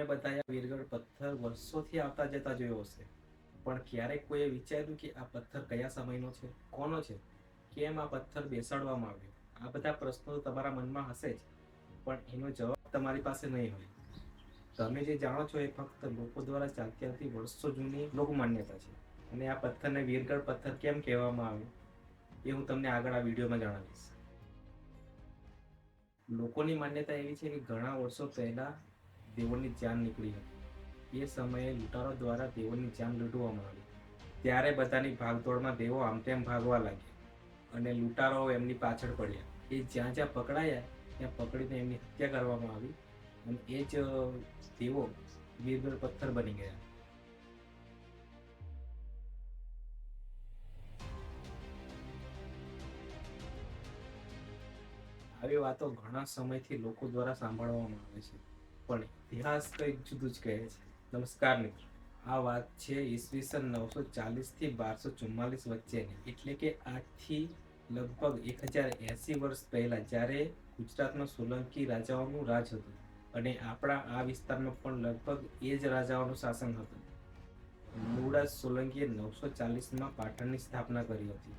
તમે બધાએ વીરગઢ પથ્થર વર્ષોથી આવતા જતા જોયો હશે. પણ ક્યારેક કોઈએ વિચાર્યું કે આ પથ્થર કયા સમયનો છે? કોનો છે? કેમ આ પથ્થર બેસાડવામાં આવ્યો? આ બધા પ્રશ્નો તમારા મનમાં હશે જ, પણ એનો જવાબ તમારી પાસે નહીં હોય. તમે જે જાણો છો એ ફક્ત લોકો દ્વારા ચાલતી વર્ષો જૂની લોક માન્યતા છે. અને આ પથ્થરને વીરગઢ પથ્થર કેમ કહેવામાં આવ્યો? એ હું તમને આગળ આ વિડીયોમાં જણાવીશ. લોકોની માન્યતા એવી છે કે ઘણા વર્ષો પહેલા દેવોની જાન નીકળી હતી. એ સમયે લૂંટારો દ્વારા દેવોની જાન લૂંટવામાં આવી. ત્યારે બધાની ભાગદોડમાં દેવો આમ તેમ ભાગવા લાગ્યા અને લૂંટારો એમની પાછળ પડ્યા. એ જ્યાં જ્યાં પકડાયા, ત્યાં પકડીને એમની હત્યા કરવામાં આવી અને એ જ દેવો વીરગઢ પથ્થર બની ગયા. આવી વાતો ઘણા સમયથી લોકો દ્વારા સાંભળવામાં આવે છે. પણ ઇતિહાસ કંઈક જુદું જ કહે છે. નમસ્કાર મિત્રો. આ વાત છે ઈસવીસન નવસો ચાલીસથી બારસો ચુમ્માલીસ વચ્ચેની. એટલે કે આજથી લગભગ એક હજાર એંસી વર્ષ પહેલાં જ્યારે ગુજરાતમાં સોલંકી રાજાઓનું રાજ હતું. અને આપણા આ વિસ્તારમાં પણ લગભગ એ જ રાજાઓનું શાસન હતું. મૂળરાજ સોલંકીએ નવસો ચાલીસમાં પાટણની સ્થાપના કરી હતી.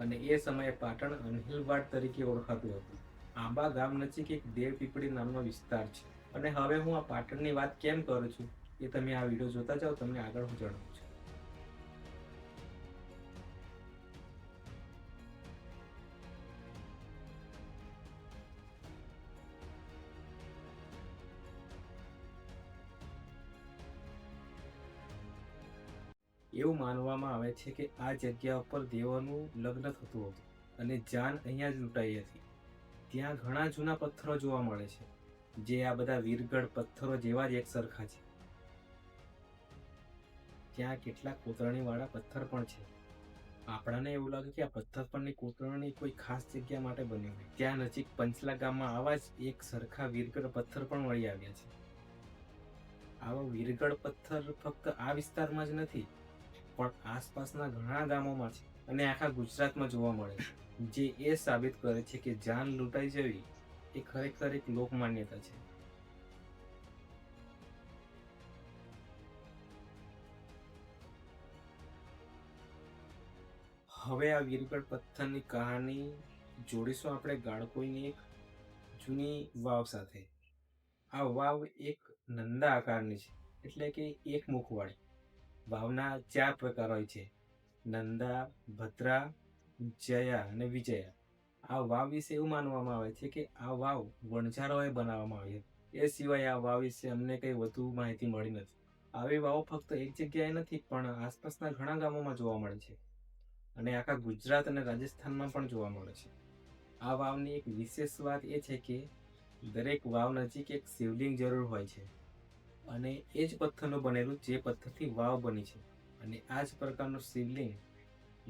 અને એ સમયે પાટણ અનહિલવાડ તરીકે ઓળખાતું હતું. આંબા ગામ નજીક એક દેવપીપળી નામનો વિસ્તાર છે. અને હવે હું આ પાટણની વાત કેમ કરું છું એ તમે આ વીડિયો જોતા જાઓ, તમને આગળ હું જણાવું છું. એવું માનવામાં આવે છે કે આ જગ્યા ઉપર દેવોનું લગ્ન થતું હતું અને જાન અહીંયા જ લૂંટાઈ હતી. ત્યાં ઘણા જૂના પથ્થરો જોવા મળે છે. જે આ બધા વીરગઢ પથ્થરો જેવા જ એક સરખા છે. ત્યાં કેટલાક કોતરણીવાળા પથ્થર પણ છે. આપણાને એવું લાગે કે આ પથ્થર પરની કોતરણી કોઈ ખાસ જગ્યા માટે બની હોય ત્યાં નજીક પંચલા ગામમાં આવા જ એક સરખા વીરગઢ પથ્થર પણ મળી આવ્યા છે. આવા વીરગઢ પથ્થર ફક્ત આ વિસ્તારમાં જ નથી, પણ આસપાસના ઘણા ગામોમાં છે અને આખા ગુજરાતમાં જોવા મળે છે. જે એ સાબિત કરે છે કે જાન લૂંટાઈ જવી એ ખરેખર એક લોકમાન્યતા છે. હવે આ વીરગઢ પથ્થરની કહાની જોડીશું આપણે ગાળકોઈની એક જૂની વાવ સાથે. આ વાવ એક નંદા આકારની છે, એટલે કે એક મુખવાળી વાવના ચાર પ્રકાર હોય છે, નંદા, ભદ્રા, જયા અને વિજયા. આ વાવ વિશે એવું માનવામાં આવે છે કે આ વાવ વણઝારોએ બનાવવામાં આવી હતી. એ સિવાય આ વાવ વિશે અમને કંઈ વધુ માહિતી મળી નથી. આવી વાવો ફક્ત એક જગ્યાએ નથી, પણ આસપાસના ઘણા ગામોમાં જોવા મળે છે. અને આખા ગુજરાત અને રાજસ્થાનમાં પણ જોવા મળે છે. આ વાવની એક વિશેષ વાત એ છે કે દરેક વાવ નજીક એક શિવલિંગ જરૂર હોય છે. અને એ જ પથ્થરનું બનેલું જે પથ્થરથી વાવ બની છે. અને આ જ પ્રકારનું શિવલિંગ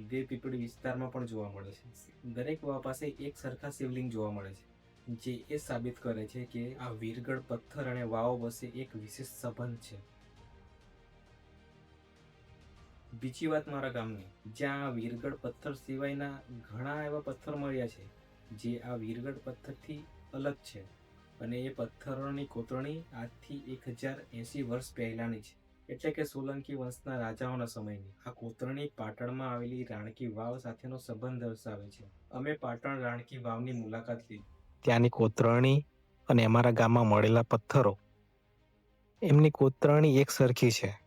દેવ પીપળી વિસ્તારમાં પણ જોવા મળે છે. દરેક પાસે એક સરખા શિવલિંગ જોવા મળે છે, જે એ સાબિત કરે છે કે આ વીરગઢ પથ્થર અને વાવ વચ્ચે એક વિશેષ સંબંધ છે. બીજી વાત મારા ગામની, જ્યાં આ વીરગઢ પથ્થર સિવાયના ઘણા એવા પથ્થર મળ્યા છે, જે આ વીરગઢ પથ્થરથી અલગ છે. અને એ પથ્થરોની કોતરણી આજથી એક હજાર એંસી વર્ષ પહેલાંની છે. એટલે કે સોલંકી વંશના રાજાઓના સમયની. આ કોતરણી પાટણમાં આવેલી રાણકી વાવ સાથેનો સંબંધ દર્શાવે છે. અમે પાટણ રાણકી વાવની મુલાકાત લીધી. ત્યાંની કોતરણી અને અમારા ગામમાં મળેલા પથ્થરો. એમની કોતરણી એક સરખી છે.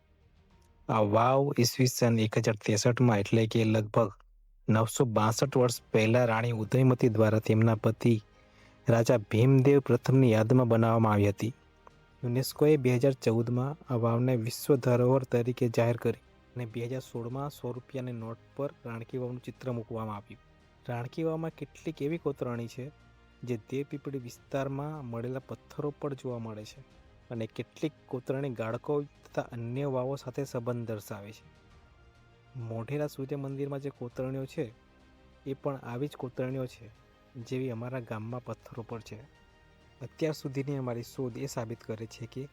આ વાવ ઈસવીસન એક હજાર ત્રેસઠમાં એટલે કે લગભગ નવસો બાસઠ વર્ષ પહેલાં રાણી ઉદયમતી દ્વારા તેમના પતિ રાજા ભીમદેવ પ્રથમની યાદમાં બનાવવામાં આવી હતી. યુનેસ્કોએ બે હજાર ચૌદમાં આ વાવને વિશ્વ ધરોહર તરીકે જાહેર કરી અને બે હજાર સોળમાં સો રૂપિયાની નોટ પર રાણકી વાવનું ચિત્ર મૂકવામાં આવ્યું. રાણકી વાવમાં કેટલીક એવી કોતરણી છે જે દેવપીપળી વિસ્તારમાં મળેલા પથ્થરો પર જોવા મળે છે અને કેટલીક કોતરણી ગાળકો તથા અન્ય વાવો સાથે સંબંધ દર્શાવે છે. મોઢેરા સૂર્ય મંદિરમાં જે કોતરણીઓ છે એ પણ આવી જ કોતરણીઓ છે જેવી અમારા ગામમાં પથ્થરો પર છે. અત્યાર સુધીની અમારી શોધ એ સાબિત કરે છે કે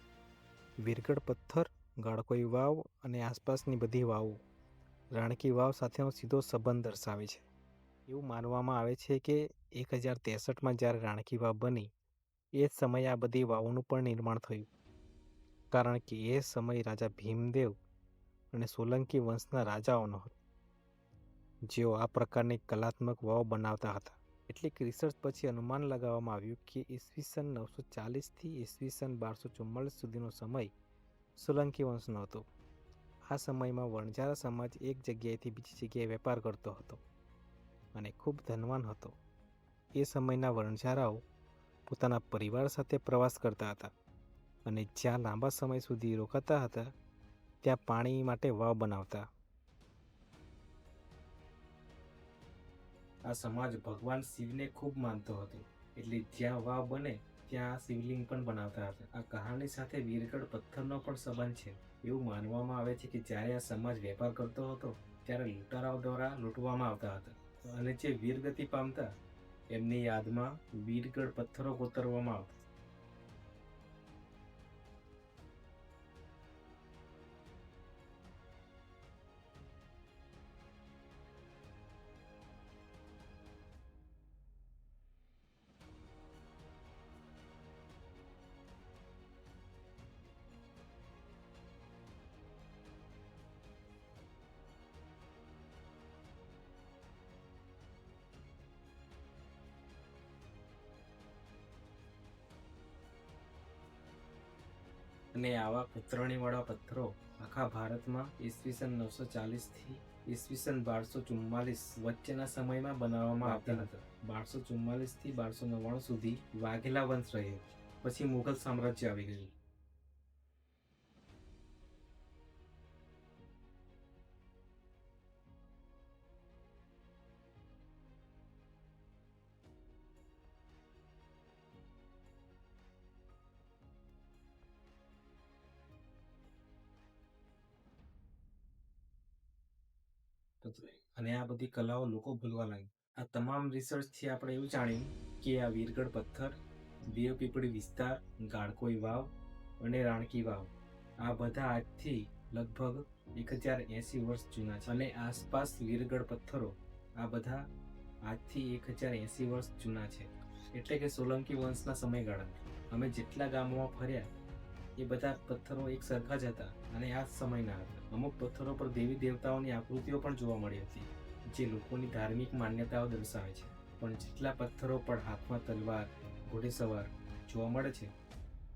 વીરગઢ પથ્થર, ગાળકોઈ વાવ અને આસપાસની બધી વાવો રાણકી વાવ સાથેનો સીધો સંબંધ દર્શાવે છે. એવું માનવામાં આવે છે કે એક હજાર ત્રેસઠમાં જ્યારે રાણકી વાવ બની, એ જ સમયે આ બધી વાવોનું પણ નિર્માણ થયું. કારણ કે એ સમય રાજા ભીમદેવ અને સોલંકી વંશના રાજાઓનો હતો જેઓ આ પ્રકારની કલાત્મક વાવ બનાવતા હતા. એટલીક રિસર્ચ પછી અનુમાન લગાવવામાં આવ્યું કે ઈસવીસન નવસો ચાલીસથી ઈસવીસન બારસો ચુમ્માલીસ સુધીનો સમય સોલંકી વંશનો હતો. આ સમયમાં વણઝારા સમાજ એક જગ્યાએથી બીજી જગ્યાએ વેપાર કરતો હતો અને ખૂબ ધનવાન હતો. એ સમયના વણઝારાઓ પોતાના પરિવાર સાથે પ્રવાસ કરતા હતા અને જ્યાં લાંબા સમય સુધી રોકાતા હતા, ત્યાં પાણી માટે વાવ બનાવતા આ સમાજ ભગવાન શિવને ખૂબ માનતો હતો. એટલે જ્યાં વાવ બને, ત્યાં શિવલિંગ પણ બનાવતા હતા. આ કહાની સાથે વીરગઢ પથ્થરનો પણ સંબંધ છે. એવું માનવામાં આવે છે કે જ્યારે આ સમાજ વેપાર કરતો હતો, ત્યારે લૂંટારાઓ દ્વારા લૂંટવામાં આવતા હતા. અને જે વીરગતિ પામતા, એમની યાદમાં વીરગઢ પથ્થરો કોતરવામાં આવતા. અને આવા કોતરણીવાળા પથ્થરો આખા ભારતમાં ઈસવીસન નવસો ચાલીસથી ઈસવીસન બારસો ચુમ્માલીસ વચ્ચેના સમયમાં બનાવવામાં આવતા હતા. બારસો ચુમ્માલીસથી બારસો નવ્વાણું સુધી વાઘેલા વંશ રહ્યો પછી મુઘલ સામ્રાજ્ય આવી ગયું. અને આ બધી કલાઓ લોકો ભૂલવા લાગી આ તમામ રિસર્ચથી આપણે એવું જાણ્યું કે આ વીરગઢ પથ્થર દેવપીપળી વિસ્તાર, ગાળકોઈ વાવ અને રાણકી વાવ, આ બધા આજથી લગભગ એક હજાર એંસી વર્ષ જૂના છે. અને આસપાસ વીરગઢ પથ્થરો આ બધા આજથી એક હજાર એંસી વર્ષ જૂના છે. એટલે કે સોલંકી વંશના સમયગાળા અમે જેટલા ગામોમાં ફર્યા, એ બધા પથ્થરો એક સરખા જ હતા અને આ સમયના હતા. અમુક પથ્થરો પર દેવી દેવતાઓની આકૃતિઓ પણ જોવા મળી હતી, જે લોકોની ધાર્મિક માન્યતાઓ દર્શાવે છે. પણ જેટલા પથ્થરો પર હાથમાં તલવાર, ઘોડેસવાર જોવા મળે છે,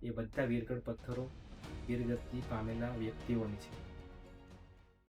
એ બધા વીરગઢ પથ્થરો વીરગતિ પામેલા વ્યક્તિઓની છે.